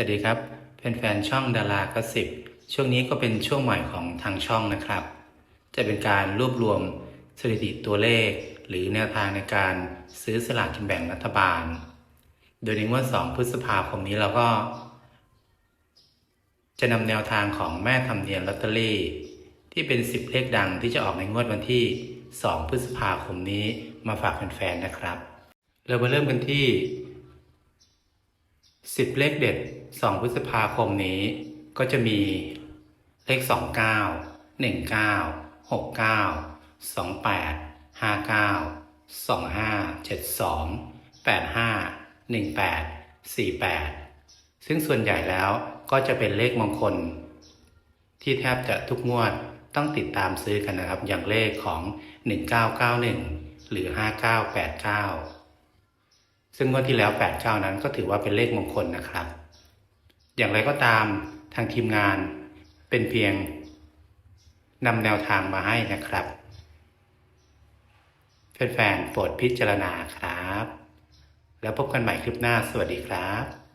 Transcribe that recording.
วัสดีครับแฟนๆช่องดารากสิบช่วงนี้ก็เป็นช่วงใหม่ของทางช่องนะครับ จะเป็นการรวบรวมสถิติตัวเลข หรือแนวทางในการซื้อสลากกินแบ่งรัฐบาล โดยในงวด2พฤษภาคมนี้เราก็ จะนำแนวทางของแม่ทำเนียนลอตเตอรี่ ที่เป็น 10 เลขดังที่จะออกในงวดวันที่ 2 พฤษภาคมนี้มาฝากแฟนๆนะครับ เรามาเริ่มกันที่ สิบเลขเด็ดสองพฤษภาคมนี้ ก็จะมีเลขสองเก้าหนึ่งเก้าหกเก้าสองแปดห้าเก้าสองห้าเจ็ดสองแปดห้าหนึ่งแปดสี่แปดซึ่งส่วนใหญ่แล้วก็จะเป็นเลขมงคล ที่แทบจะทุกงวดต้องติดตามซื้อกันนะครับ อย่างเลขของ 1991 หรือ 5989 ซึ่งงวดที่แล้ว89นั้นก็ถือว่าเป็นเลขมงคลนะครับ อย่างไรก็ตามทางทีมงานเป็นเพียงนำแนวทางมาให้นะครับแฟนๆโปรดพิจารณาครับ แล้วพบกันใหม่คลิปหน้าสวัสดีครับ